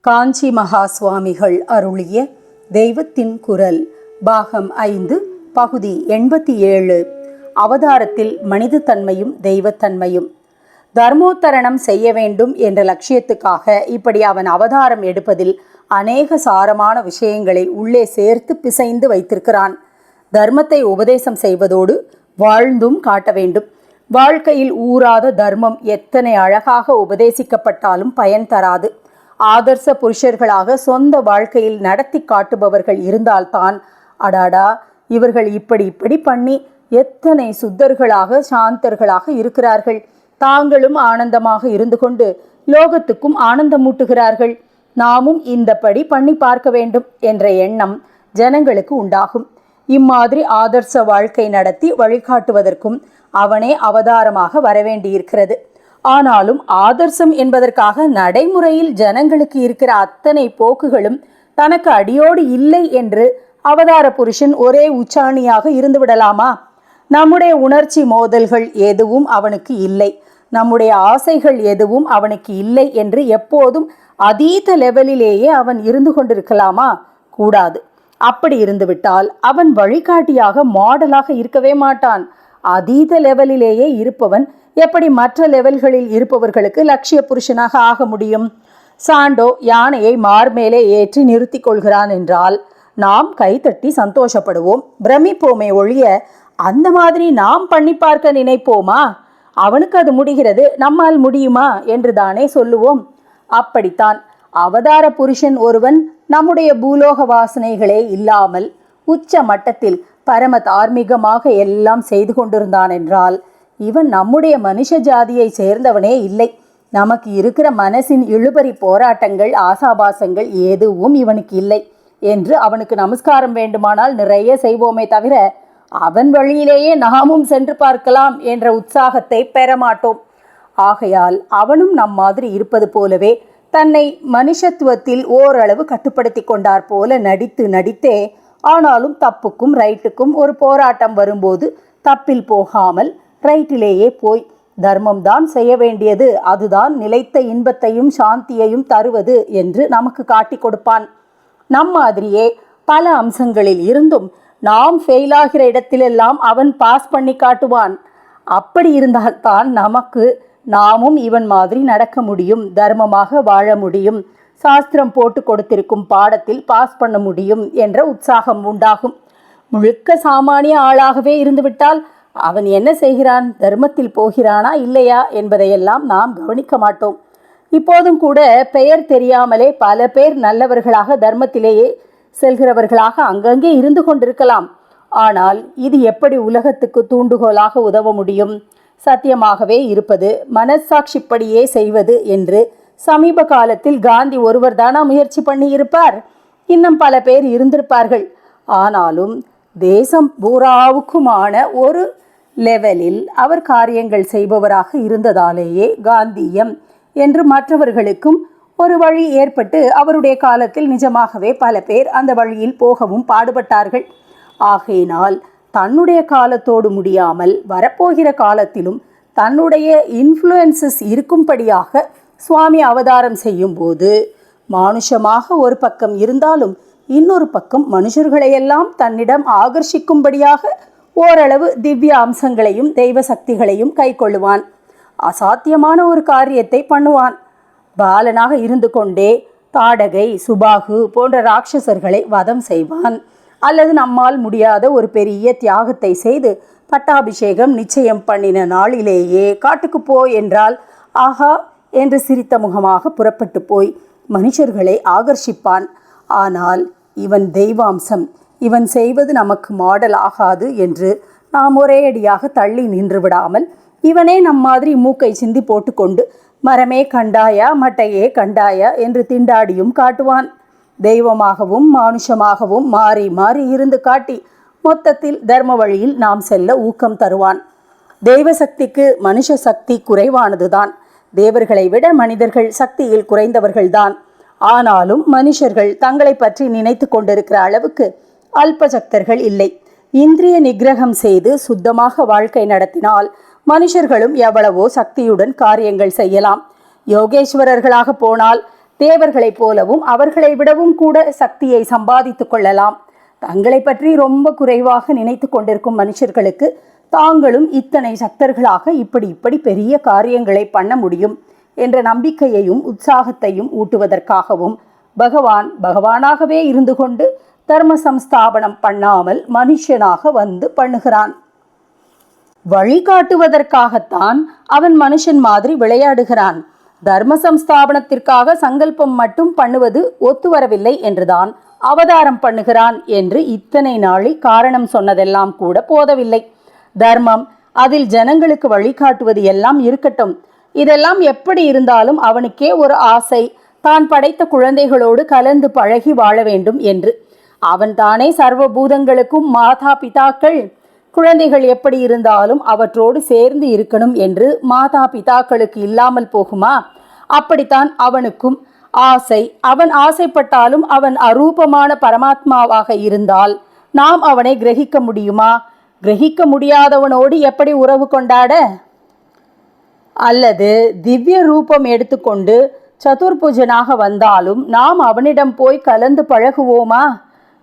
காஞ்சி மகா சுவாமிகள் அருளிய தெய்வத்தின் குரல் பாகம் ஐந்து பகுதி எண்பத்தி ஏழு. அவதாரத்தில் மனிதத்தன்மையும் தெய்வத்தன்மையும். தர்மோத்தரணம் செய்ய வேண்டும் என்ற லட்சியத்துக்காக இப்படி அவன் அவதாரம் எடுப்பதில் அநேக சாரமான விஷயங்களை உள்ளே சேர்த்து பிசைந்து வைத்திருக்கிறான். தர்மத்தை உபதேசம் செய்வதோடு வாழ்ந்தும் காட்ட வேண்டும். வாழ்க்கையில் ஊறாத தர்மம் எத்தனை அழகாக உபதேசிக்கப்பட்டாலும் பயன் தராது. ஆதர்ச புருஷர்களாக சொந்த வாழ்க்கையில் நடத்தி காட்டுபவர்கள் இருந்தால்தான் அடாடா இவர்கள் இப்படி இப்படி பண்ணி எத்தனை சுத்தர்களாக சாந்தர்களாக இருக்கிறார்கள். தாங்களும் ஆனந்தமாக இருந்து கொண்டு லோகத்துக்கும் ஆனந்தமூட்டுகிறார்கள் நாமும் இந்தபடி பண்ணி பார்க்க வேண்டும் என்ற எண்ணம் ஜனங்களுக்கு உண்டாகும். இம்மாதிரி ஆதர்ச வாழ்க்கை நடத்தி வழிகாட்டுவதற்கும் அவனே அவதாரமாக வரவேண்டியிருக்கிறது. ஆனாலும் ஆதர்சம் என்பதற்காக நடைமுறையில் ஜனங்களுக்கு இருக்கிற அத்தனை போக்குகளும் தனக்கு அடியோடு இல்லை என்று அவதார புருஷன் ஒரே உச்சாணியாக இருந்து விடலாமா நம்முடைய உணர்ச்சி மோதல்கள் எதுவும் அவனுக்கு இல்லை. நம்முடைய ஆசைகள் எதுவும் அவனுக்கு இல்லை என்று எப்போதும் அதீத லெவலிலேயே அவன் இருந்து கொண்டிருக்கலாமா? கூடாது. அப்படி இருந்துவிட்டால் அவன் வழிகாட்டியாக மாடலாக இருக்கவே மாட்டான். அதீத லெவலிலேயே இருப்பவன் எப்படி மற்ற லெவல்களில் இருப்பவர்களுக்கு லட்சிய புருஷனாக ஆக முடியும்? சாண்டோ யானையை மார்மேலே ஏற்றி நிறுத்தி கொள்கிறான் என்றால் நாம் கைத்தட்டி சந்தோஷப்படுவோம். பிரமிப்போமே ஒழிய அந்த மாதிரி நாம் பண்ணி பார்க்க நினைப்போமா? அவனுக்கு அது முடிகிறது நம்மால் முடியுமா என்று தானே சொல்லுவோம். அப்படித்தான் அவதார புருஷன் ஒருவன் நம்முடைய பூலோக வாசனைகளே இல்லாமல் உச்ச மட்டத்தில் பரம தார்மீகமாக எல்லாம் செய்து கொண்டிருந்தான் என்றால் இவன் நம்முடைய மனுஷ ஜாதியை சேர்ந்தவனே இல்லை. நமக்கு இருக்கிற மனசின் இழுபறி போராட்டங்கள் ஆசாபாசங்கள் எதுவும் இவனுக்கு இல்லை என்று அவனுக்கு நமஸ்காரம் வேண்டுமானால் நிறைய செய்வோமே தவிர அவன் வழியிலேயே நாமும் சென்று பார்க்கலாம் என்ற உற்சாகத்தை பெறமாட்டோம். ஆகையால் அவனும் நம் மாதிரி இருப்பது போலவே தன்னை மனுஷத்துவத்தில் ஓரளவு கட்டுப்படுத்தி கொண்டார் போல நடித்து நடித்தே ஆனாலும் தப்புக்கும் ரைட்டுக்கும் ஒரு போராட்டம் வரும்போது தப்பில் போகாமல் ரைட்டிலேயே போய். தர்மம் தான் செய்ய வேண்டியது. அதுதான் நிலைத்த இன்பத்தையும் சாந்தியையும் தருவது என்று நமக்கு காட்டி கொடுப்பான். நம் மாதிரியே பல அம்சங்களில் இருந்தும் நாம் ஃபெயில் ஆகிற இடத்திலெல்லாம் அவன் பாஸ் பண்ணி காட்டுவான். அப்படி இருந்தால்தான் நமக்கு நாமும் இவன் மாதிரி நடக்க முடியும் தர்மமாக வாழ முடியும் சாஸ்திரம் போட்டு கொடுத்திருக்கும் பாடத்தில் பாஸ் பண்ண முடியும் என்ற உற்சாகம் உண்டாகும். முழுக்க சாமானிய ஆளாகவே இருந்துவிட்டால் அவன் என்ன செய்கிறான்? தர்மத்தில் போகிறானா? இல்லையா? என்பதையெல்லாம் நாம் கவனிக்க மாட்டோம். இப்போதும் கூட பெயர் தெரியாமலே பல பேர் நல்லவர்களாக தர்மத்திலேயே செல்கிறவர்களாக அங்கங்கே இருந்து கொண்டிருக்கலாம். ஆனால் இது எப்படி உலகத்துக்கு தூண்டுகோலாக உதவ முடியும்? சத்தியமாகவே இருப்பது மனசாட்சிப்படியே செய்வது என்று சமீப காலத்தில் காந்தி ஒருவர் தானா முயற்சி பண்ணி இருப்பார் இன்னும் பல பேர் இருந்திருப்பார்கள். ஆனாலும் தேசம் பூராவுக்குமான ஒரு லெவலில் அவர் காரியங்கள் செய்பவராக இருந்ததாலேயே காந்தியம் என்று மற்றவர்களுக்கும் ஒரு வழி ஏற்பட்டு அவருடைய காலத்தில் நிஜமாகவே பல பேர் அந்த வழியில் போகவும் பாடுபட்டார்கள். ஆகையினால் தன்னுடைய காலத்தோடு முடியாமல் வரப்போகிற காலத்திலும் தன்னுடைய இன்ஃப்ளூயன்சஸ் இருக்கும்படியாக சுவாமி அவதாரம் செய்யும்போது மானுஷமாக ஒரு பக்கம் இருந்தாலும் இன்னொரு பக்கம் மனுஷர்களையெல்லாம் தன்னிடம் ஆகர்ஷிக்கும்படியாக ஓரளவு திவ்ய அம்சங்களையும் தெய்வ சக்திகளையும் கைக்கொள்ளுவான். அசாத்தியமான ஒரு காரியத்தை பண்ணுவான். பாலனாக இருந்து கொண்டே தாடகை சுபாகு போன்ற ராட்சசர்களை வதம் செய்வான். அல்லது நம்மால் முடியாத ஒரு பெரிய தியாகத்தை செய்து பட்டாபிஷேகம் நிச்சயம் பண்ணின நாளிலேயே காட்டுக்கு போ என்றால் ஆஹா என்று சிரித்த முகமாக புறப்பட்டு போய் மனுஷர்களை ஆகர்ஷிப்பான். ஆனால் இவன் தெய்வாம்சம். இவன் செய்வது நமக்கு மாடல் ஆகாது என்று நாம் ஒரேயடியாக தள்ளி நின்று விடாமல் இவனே நம் மாதிரி மூக்கை சிந்தி போட்டுக்கொண்டு மரமே கண்டாயா மட்டையே கண்டாயா? என்று திண்டாடியும் காட்டுவான். தெய்வமாகவும் மானுஷமாகவும் மாறி மாறி இருந்து காட்டி மொத்தத்தில் தர்ம வழியில் நாம் செல்ல ஊக்கம் தருவான். தெய்வ சக்திக்கு மனுஷ சக்தி குறைவானதுதான். தேவர்களை விட மனிதர்கள் சக்தியில் குறைந்தவர்கள்தான். ஆனாலும் மனுஷர்கள் தங்களை பற்றி நினைத்து கொண்டிருக்கிற அளவுக்கு அல்பசக்தர்கள் இல்லை. இந்திரிய நிகிரகம் செய்து சுத்தமாக வாழ்க்கை நடத்தினால் மனுஷர்களும் எவ்வளவோ சக்தியுடன் காரியங்கள் செய்யலாம். யோகேஸ்வரர்களாக போனால் தேவர்களைப் போலவும் அவர்களை விடவும் கூட சக்தியை சம்பாதித்து கொள்ளலாம். தங்களை பற்றி ரொம்ப குறைவாக நினைத்து கொண்டிருக்கும் மனுஷர்களுக்கு தாங்களும் இத்தனை சக்தர்களாக இப்படி இப்படி பெரிய காரியங்களை பண்ண முடியும். என்ற நம்பிக்கையையும் உற்சாகத்தையும் ஊட்டுவதற்காகவும் பகவான் பகவானாகவே இருந்து கொண்டு தர்ம சம்ஸ்தாபனம் பண்ணாமல் மனுஷனாக வந்து பண்ணுகிறான். வழிகாட்டுவதற்காகத்தான் அவன் மனுஷன் மாதிரி விளையாடுகிறான். தர்ம சம்ஸ்தாபனத்திற்காக சங்கல்பம் மட்டும் பண்ணுவது ஒத்து வரவில்லை என்றுதான் அவதாரம் பண்ணுகிறான் என்று இத்தனை நாளில் காரணம் சொன்னதெல்லாம் கூட போதவில்லை. தர்மம் அதில் ஜனங்களுக்கு வழிகாட்டுவது எல்லாம் இருக்கட்டும். இதெல்லாம் எப்படி இருந்தாலும் அவனுக்கே ஒரு ஆசை. தான் படைத்த குழந்தைகளோடு கலந்து பழகி வாழ வேண்டும் என்று. அவன் தானே சர்வ பூதங்களுக்கும் மாதா பிதாக்கள். குழந்தைகள் எப்படி இருந்தாலும் அவற்றோடு சேர்ந்து இருக்கணும் என்று மாதா பிதாக்களுக்கு இல்லாமல் போகுமா? அப்படித்தான் அவனுக்கும் ஆசை. அவன் ஆசைப்பட்டாலும் அவன் அரூபமான பரமாத்மாவாக இருந்தால் நாம் அவனை கிரகிக்க முடியுமா? கிரகிக்க முடியாதவனோடு எப்படி உறவு கொண்டாட? அல்லது திவ்ய ரூபம் எடுத்துக்கொண்டு சதுர்புஜனாக வந்தாலும் நாம் அவனிடம் போய் கலந்து பழகுவோமா?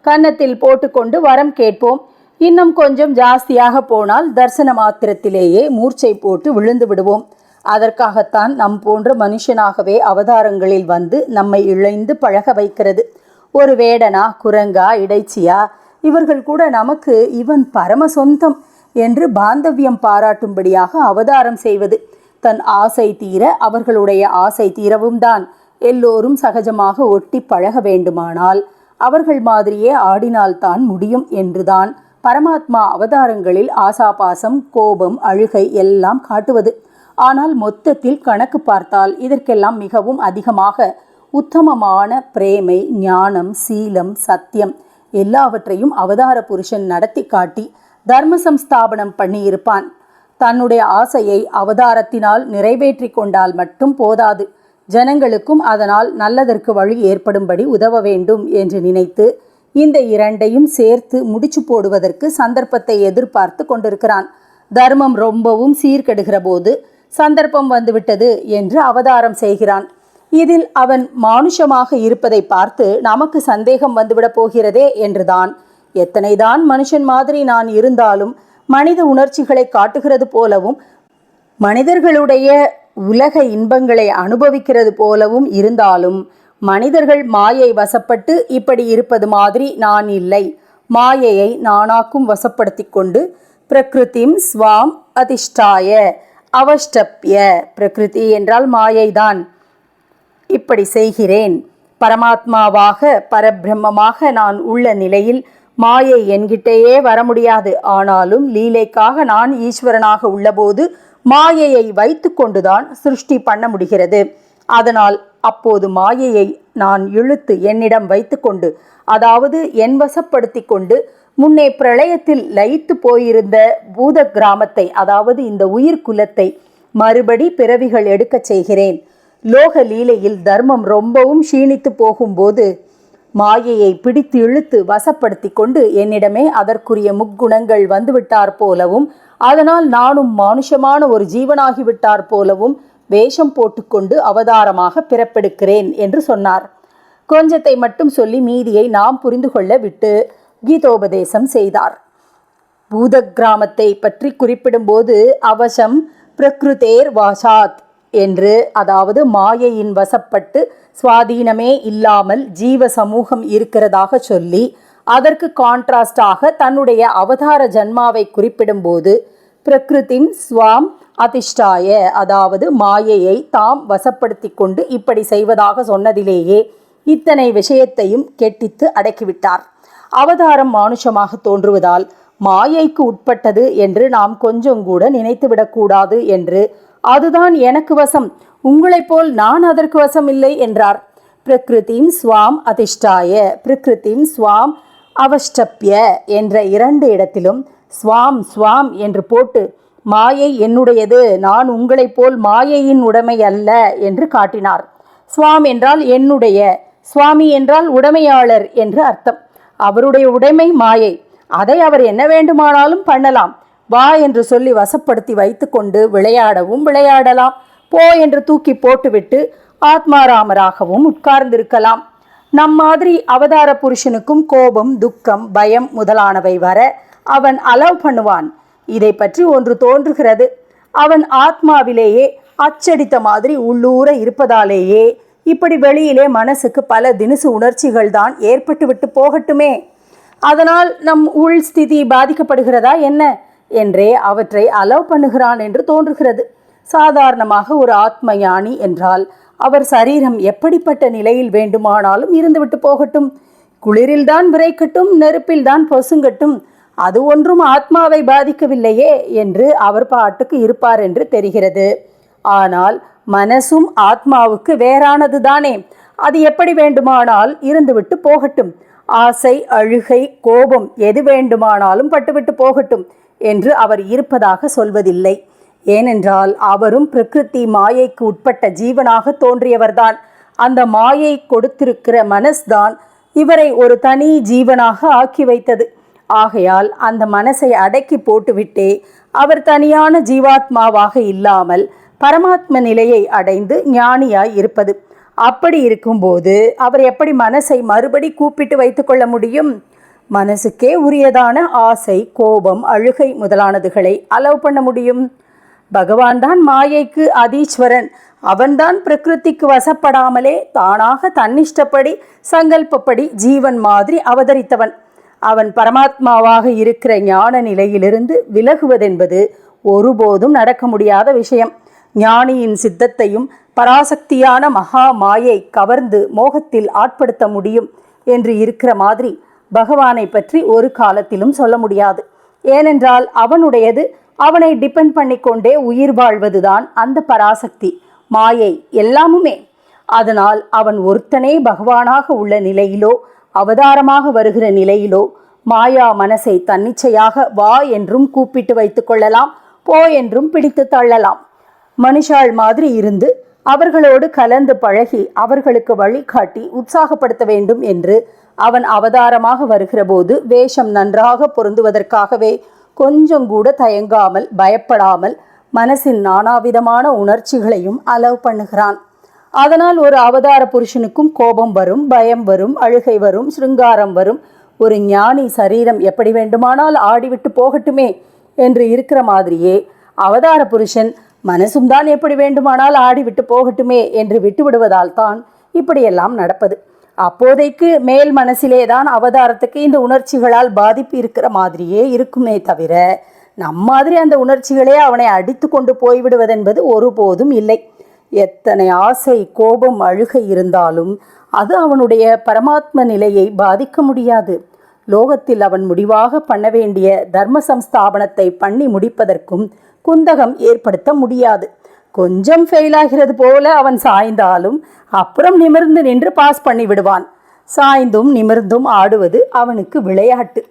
கன்னத்தில் போட்டுக்கொண்டு வரம் கேட்போம். இன்னும் கொஞ்சம் ஜாஸ்தியாக போனால் தரிசன மாத்திரத்திலேயே மூர்ச்சை போட்டு விழுந்து விடுவோம். அதற்காகத்தான் நம் போன்ற மனுஷனாகவே அவதாரங்களில் வந்து நம்மை இழைந்து பழக வைக்கிறது. ஒரு வேடனா குரங்கா இடைச்சியா? இவர்கள் கூட நமக்கு இவன் பரம சொந்தம் என்று பாந்தவியம் பாராட்டும்படியாக அவதாரம் செய்வது. தன் ஆசை தீர அவர்களுடைய ஆசை தீரவும் தான் எல்லோரும் சகஜமாக ஒட்டி பழக வேண்டுமானால் அவர்கள் மாதிரியே ஆடினால்தான் முடியும் என்றுதான். பரமாத்மா அவதாரங்களில் ஆசாபாசம் கோபம் அழுகை எல்லாம் காட்டுவது. ஆனால் மொத்தத்தில் கணக்கு பார்த்தால் இதற்கெல்லாம் மிகவும் அதிகமாக. உத்தமமான பிரேமை ஞானம் சீலம் சத்தியம் எல்லாவற்றையும் அவதார புருஷன் நடத்தி காட்டி தர்ம சம்ஸ்தாபனம் பண்ணியிருப்பான். தன்னுடைய ஆசையை அவதாரத்தினால் நிறைவேற்றி கொண்டால் மட்டும் போதாது. ஜனங்களுக்கும் அதனால் நல்லதற்கு வழி ஏற்படும்படி உதவ வேண்டும் என்று நினைத்து இந்த இரண்டையும் சேர்த்து முடிச்சு போடுவதற்கு சந்தர்ப்பத்தை எதிர்பார்த்து கொண்டிருக்கிறான். தர்மம் ரொம்பவும் சீர்கெடுகிற போது சந்தர்ப்பம் வந்துவிட்டது என்று அவதாரம் செய்கிறான். இதில் அவன் மானுஷமாக இருப்பதை பார்த்து நமக்கு சந்தேகம் வந்துவிடப் போகிறதே என்றுதான். எத்தனைதான் மனுஷன் மாதிரி நான் இருந்தாலும் மனித உணர்ச்சிகளை காட்டுகிறது போலவும் மனிதர்களுடைய உலக இன்பங்களை அனுபவிக்கிறது போலவும் இருந்தாலும் மனிதர்கள் மாயை வசப்பட்டு இப்படி இருப்பது மாதிரி நான் இல்லை. மாயையை நானாக்கும் வசப்படுத்தி கொண்டு பிரகிருதிம் ஸ்வாம் அதிஷ்டாய அவஷ்டப்ய. பிரகிருதி என்றால் மாயைதான். இப்படி செய்கிறேன். பரமாத்மாவாக பரபிரம்மமாக நான் உள்ள நிலையில் மாயை என்கிட்டேயே வர முடியாது ஆனாலும் லீலைக்காக நான் ஈஸ்வரனாக உள்ளபோது மாயையை வைத்து கொண்டுதான் சிருஷ்டி பண்ண முடிகிறது. அதனால் அப்போது மாயையை நான் இழுத்து என்னிடம் வைத்துக்கொண்டு அதாவது என் வசப்படுத்தி கொண்டு முன்னே பிரளயத்தில் லயித்து போயிருந்த பூத கிராமத்தை அதாவது இந்த உயிர் குலத்தை மறுபடி பிறவிகள் எடுக்கச் செய்கிறேன். லோக லீலையில் தர்மம் ரொம்பவும் க்ஷீணித்து போகும்போது மாயையை பிடித்து இழுத்து வசப்படுத்தி கொண்டு என்னிடமே அதற்குரிய முக்குணங்கள் வந்துவிட்டார் போலவும் அதனால் நானும் மானுஷமான ஒரு ஜீவனாகிவிட்டார் போலவும் வேஷம் போட்டுக்கொண்டு அவதாரமாக பிறப்பெடுக்கிறேன் என்று சொன்னார். கொஞ்சத்தை மட்டும் சொல்லி மீதியை நாம் புரிந்து கொள்ள விட்டு கீதோபதேசம் செய்தார். பூத கிராமத்தை பற்றி குறிப்பிடும்போது அவசம் பிரகிருதேர் வாசாத் என்று அதாவது மாயையின் வசப்பட்டு சுவாதீனமே இல்லாமல் ஜீவ சமூகம் இருக்கிறதாக சொல்லி அதற்கு கான்ட்ராஸ்டாக தன்னுடைய அவதார ஜன்மாவை குறிப்பிடும்போது பிரகிருதிம் ஸ்வாம் அதிஷ்டாய அதாவது மாயையை தாம் வசப்படுத்தி கொண்டு இப்படி செய்வதாக சொன்னதிலேயே இத்தனை விஷயத்தையும் கெட்டித்து அடக்கிவிட்டார். அவதாரம் மானுஷமாக தோன்றுவதால் மாயைக்கு உட்பட்டது என்று நாம் கொஞ்சம் கூட நினைத்துவிடக்கூடாது என்று அதுதான் எனக்கு வசம். உங்களைப் போல் நான் அதற்கு வசம் இல்லை என்றார். பிரகிருதிம் ஸ்வாம் அதிஷ்டாய. பிரகிருதிம் ஸ்வாம் அவஷ்டப்ய என்ற இரண்டு இடத்திலும் ஸ்வாம் ஸ்வாம் என்று போட்டு மாயை என்னுடையது. நான் உங்களைப் போல் மாயையின் உடைமை அல்ல என்று காட்டினார். சுவாம் என்றால் என்னுடைய. சுவாமி என்றால் உடைமையாளர் என்று அர்த்தம். அவருடைய உடைமை மாயை. அதை அவர் என்ன வேண்டுமானாலும் பண்ணலாம். வா என்று சொல்லி வசப்படுத்தி வைத்துக்கொண்டு விளையாடவும் விளையாடலாம். போ என்று தூக்கி போட்டுவிட்டு ஆத்மாராமராகவும் உட்கார்ந்திருக்கலாம். நம் மாதிரி அவதார புருஷனுக்கும் கோபம் துக்கம் பயம் முதலானவை வர அவன் அலவ் பண்ணுவான். இதை பற்றி ஒன்று தோன்றுகிறது. அவன் ஆத்மாவிலேயே அச்சடித்த மாதிரி உள்ளூர இருப்பதாலேயே இப்படி வெளியிலே மனசுக்கு பல தினசு உணர்ச்சிகள் தான் ஏற்பட்டு விட்டு போகட்டுமே. அதனால் நம் உள் ஸ்திதி பாதிக்கப்படுகிறதா என்ன? என்றே அவற்றை அலவ் பண்ணுகிறான் என்று தோன்றுகிறது. சாதாரணமாக ஒரு ஆத்ம ஞானி என்றால் அவர் சரீரம் எப்படிப்பட்ட நிலையில் வேண்டுமானாலும் இருந்துவிட்டு போகட்டும். குளிரில்தான் விரைக்கட்டும் நெருப்பில்தான் பொசுங்கட்டும் அது ஒன்றும் ஆத்மாவை பாதிக்கவில்லையே என்று அவர் பாட்டுக்கு இருப்பார் என்று தெரிகிறது. ஆனால் மனசும் ஆத்மாவுக்கு வேறானது தானே அது எப்படி வேண்டுமானால் இருந்துவிட்டு போகட்டும். ஆசை அழுகை கோபம் எது வேண்டுமானாலும் பட்டுவிட்டு போகட்டும். என்று அவர் இருப்பதாக சொல்வதில்லை. ஏனென்றால் அவரும் பிரகிருதி மாயைக்கு உட்பட்ட ஜீவனாக தோன்றியவர்தான். அந்த மாயை கொடுத்திருக்கிற மனஸ்தான் இவரை ஒரு தனி ஜீவனாக ஆக்கி வைத்தது. ஆகையால் அந்த மனசை அடக்கி போட்டுவிட்டே அவர் தனியான ஜீவாத்மாவாக இல்லாமல் பரமாத்ம நிலையை அடைந்து ஞானியாய் இருப்பது. அப்படி இருக்கும்போது அவர் எப்படி மனசை மறுபடி கூப்பிட்டு வைத்துக்கொள்ள முடியும்? மனசுக்கே உரியதான ஆசை கோபம் அழுகை முதலானதுகளை அலவ் பண்ண முடியும். பகவான் தான் மாயைக்கு அதீஸ்வரன். அவன்தான் பிரகிருதிக்கு வசப்படாமலே தானாக தன்னிஷ்டப்படி சங்கல்பப்படி ஜீவன் மாதிரி அவதரித்தவன். அவன் பரமாத்மாவாக இருக்கிற ஞான நிலையிலிருந்து விலகுவதென்பது ஒருபோதும் நடக்க முடியாத விஷயம். ஞானியின் சித்தத்தையும் பராசக்தியான மகா மாயை கவர்ந்து மோகத்தில் ஆட்படுத்த முடியும் என்று இருக்கிற மாதிரி பகவானை பற்றி ஒரு காலத்திலும் சொல்ல முடியாது. ஏனென்றால் அவனுடையது அவனை டிபெண்ட் பண்ணிக்கொண்டே உயிர் வாழ்வதுதான் அந்த பராசக்தி மாயை எல்லாமுமே. அதனால் அவன் ஒருத்தனே பகவானாக உள்ள நிலையிலோ அவதாரமாக வருகிற நிலையிலோ மாயா மனசை தன்னிச்சையாக வா என்றும் கூப்பிட்டு வைத்து கொள்ளலாம் போ என்றும் பிடித்து தள்ளலாம். மனுஷாள் மாதிரி இருந்து அவர்களோடு கலந்து பழகி அவர்களுக்கு வழிகாட்டி உற்சாகப்படுத்த வேண்டும் என்று அவன் அவதாரமாக வருகிறபோது வேஷம் நன்றாக பொருந்துவதற்காகவே கொஞ்சம் கூட தயங்காமல் பயப்படாமல் மனசின் நானாவிதமான உணர்ச்சிகளையும் அலவ் பண்ணுகிறான். அதனால் ஒரு அவதார புருஷனுக்கும் கோபம் வரும் பயம் வரும் அழுகை வரும் சிருங்காரம் வரும். ஒரு ஞானி சரீரம் எப்படி வேண்டுமானால் ஆடிவிட்டு போகட்டுமே என்று இருக்கிற மாதிரியே அவதார புருஷன் மனசும் தான் எப்படி வேண்டுமானால் ஆடிவிட்டு போகட்டுமே என்று விட்டுவிடுவதால் தான் இப்படியெல்லாம் நடப்பது. அப்போதைக்கு மேல் மனசிலே தான் அவதாரத்துக்கு இந்த உணர்ச்சிகளால் பாதிப்பு இருக்கிற மாதிரியே இருக்குமே தவிர நம் மாதிரி அந்த உணர்ச்சிகளே அவனை அடித்து கொண்டு போய்விடுவதென்பது ஒருபோதும் இல்லை. எத்தனை ஆசை கோபம் அழுகை இருந்தாலும் அது அவனுடைய பரமாத்ம நிலையை பாதிக்க முடியாது. லோகத்தில் அவன் முடிவாக பண்ண வேண்டிய தர்ம சம்ஸ்தாபனத்தை பண்ணி முடிப்பதற்கும் குந்தகம் ஏற்படுத்த முடியாது. கொஞ்சம் ஃபெயில் ஆகிறது போல அவன் சாய்ந்தாலும் அப்புறம் நிமிர்ந்து நின்று பாஸ் பண்ணி விடுவான் சாய்ந்தும் நிமிர்ந்தும் ஆடுவது அவனுக்கு விளையாட்டு.